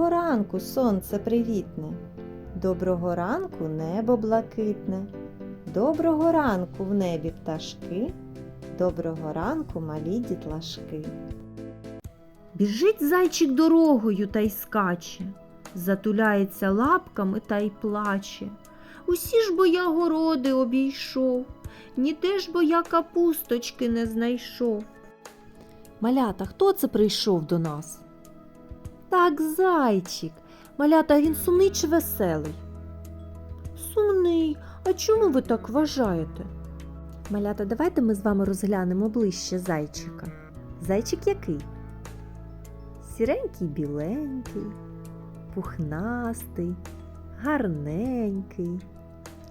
Доброго ранку, сонце привітне. Доброго ранку, небо блакитне. Доброго ранку в небі пташки. Доброго ранку, малі дітлашки. Біжить зайчик дорогою та й скаче, затуляється лапками та й плаче. Усі ж бо я городи обійшов, ніде ж бо я капусточки не знайшов. Малята, хто це прийшов до нас? Так, зайчик. Малята, він сумний чи веселий? Сумний. А чому ви так вважаєте? Малята, давайте ми з вами розглянемо ближче зайчика. Зайчик який? Сіренький біленький, пухнастий, гарненький.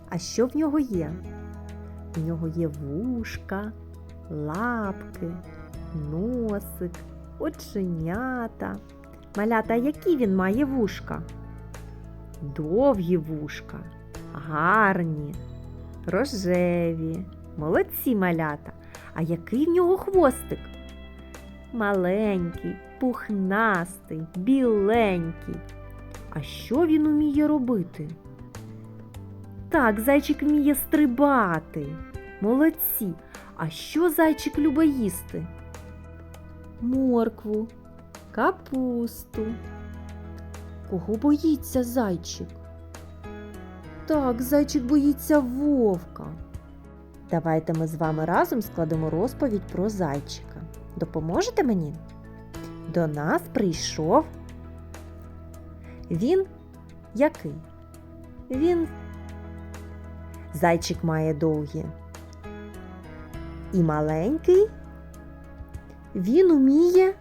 А що в нього є? В нього є вушка, лапки, носик, оченята. Малята, які він має вушка? Довгі вушка, гарні, рожеві, молодці малята. А який в нього хвостик? Маленький, пухнастий, біленький. А що він уміє робити? Так, зайчик вміє стрибати. Молодці. А що зайчик любить їсти? Моркву, капусту. Кого боїться зайчик? Так, зайчик боїться вовка. Давайте ми з вами разом складемо розповідь про зайчика. Допоможете мені? До нас прийшов. Він який? Він зайчик має довгі. І маленький. Він уміє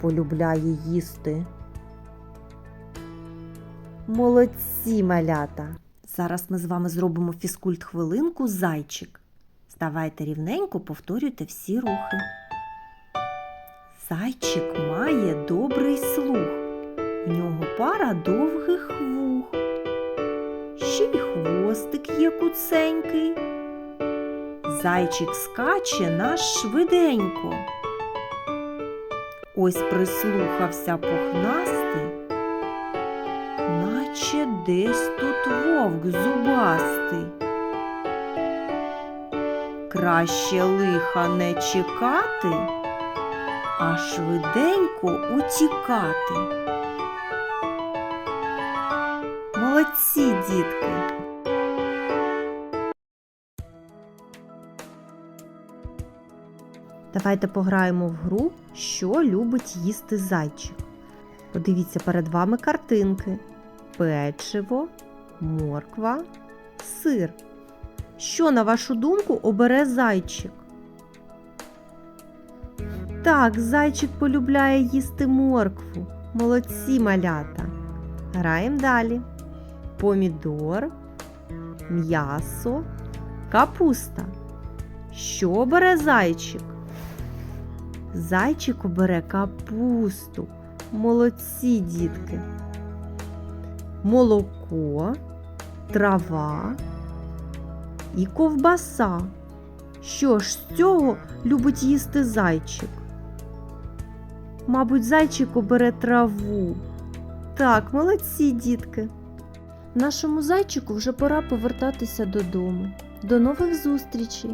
полюбляє їсти. Молодці малята! Зараз ми з вами зробимо фізкульт хвилинку зайчик. Ставайте рівненько, повторюйте всі рухи. Зайчик має добрий слух. В нього пара довгих вух. Ще й хвостик є куценький. Зайчик скаче наш швиденько. Ось прислухався пухнастий, наче десь тут вовк зубастий. Краще лиха не чекати, а швиденько утікати. Молодці, дітки! Давайте пограємо в гру, що любить їсти зайчик. Подивіться перед вами картинки: печиво, морква, сир. Що, на вашу думку, обере зайчик? Так, зайчик полюбляє їсти моркву. Молодці малята. Граємо далі. Помідор, м'ясо, капуста. Що обере зайчик? Зайчик обере капусту. Молодці дітки. Молоко, трава і ковбаса. Що ж з цього любить їсти зайчик? Мабуть, зайчик обере траву. Так, молодці дітки. Нашому зайчику вже пора повертатися додому. До нових зустрічей!